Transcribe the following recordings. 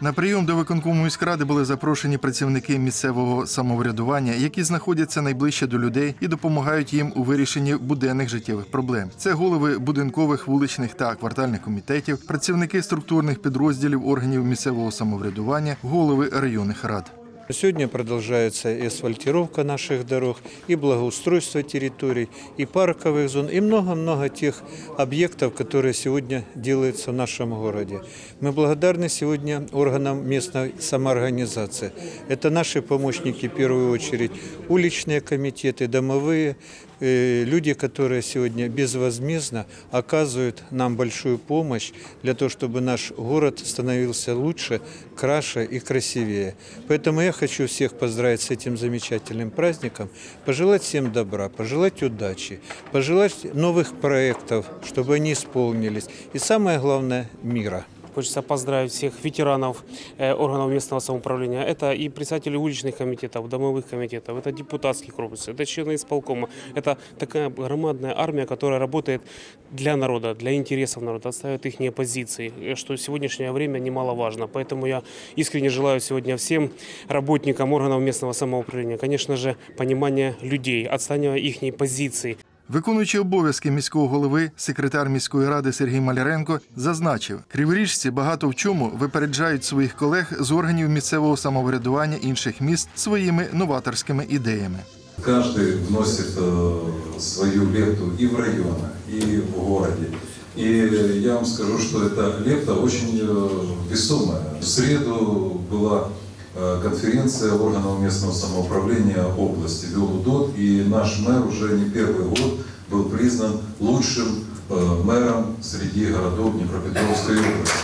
На прийом до виконкому міськради були запрошені працівники місцевого самоврядування, які знаходяться найближче до людей і допомагають їм у вирішенні буденних життєвих проблем. Це голови будинкових, вуличних та квартальних комітетів, працівники структурних підрозділів органів місцевого самоврядування, голови районних рад. Сегодня продолжается и асфальтировка наших дорог, и благоустройство территорий, и парковых зон, и много-много тех объектов, которые сегодня делаются в нашем городе. Мы благодарны сегодня органам местной самоорганизации. Это наши помощники в первую очередь, уличные комитеты, домовые, э, люди, которые сегодня безвозмездно оказывают нам большую помощь для того, чтобы наш город становился лучше, краше и красивее. Поэтому я хочу всех поздравить с этим замечательным праздником, пожелать всем добра, пожелать удачи, пожелать новых проектов, чтобы они исполнились. И самое главное – мира. Хочется поздравить всех ветеранов э, органов местного самоуправления. Это и председатели уличных комитетов, домовых комитетов, это депутатский корпус, это члены исполкома. Это такая громадная армия, которая работает для народа, для интересов народа, отстаивает их позиции, э, что в сегодняшнее время немаловажно. Поэтому я искренне желаю сегодня всем работникам органов местного самоуправления, конечно же, понимания людей, отстаивания их позиций. Виконуючий обов'язки міського голови, секретар міської ради Сергій Маляренко зазначив, криворіжці багато в чому випереджають своїх колег з органів місцевого самоврядування інших міст своїми новаторськими ідеями. Каждый вносит э, свою лепту и в районах, и в городе. И я вам скажу, что эта лепта очень э, весомая. В среду была э, конференция органов местного самоуправления области ВИОЛУДОТ, и наш мэр уже не первый год был признан лучшим э, мэром среди городов Днепропетровской области.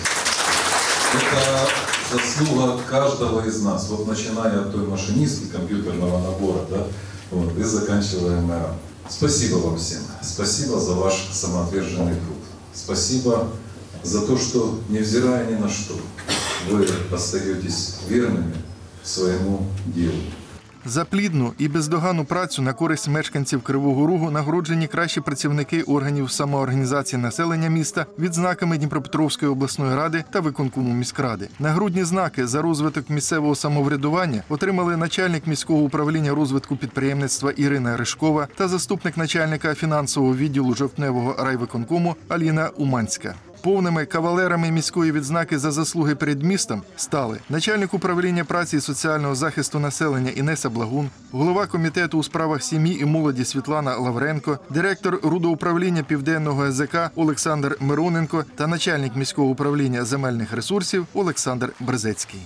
Это заслуга каждого из нас, вот начиная от той машинистки компьютерного набора, да, вот, и заканчивая мэром. Спасибо вам всем. Спасибо за ваш самоотверженный труд. Спасибо за то, что, невзирая ни на что, вы остаетесь верными своему делу. За плідну і бездоганну працю на користь мешканців Кривого Рогу нагороджені кращі працівники органів самоорганізації населення міста відзнаками Дніпропетровської обласної ради та виконкому міськради. Нагрудні знаки за розвиток місцевого самоврядування отримали начальник міського управління розвитку підприємництва Ірина Ришкова та заступник начальника фінансового відділу жовтневого райвиконкому Аліна Уманська. Повними кавалерами міської відзнаки за заслуги перед містом стали начальник управління праці і соціального захисту населення Інеса Благун, голова комітету у справах сім'ї і молоді Світлана Лавренко, директор рудоуправління Південного ЕЗК Олександр Мироненко та начальник міського управління земельних ресурсів Олександр Берзецький.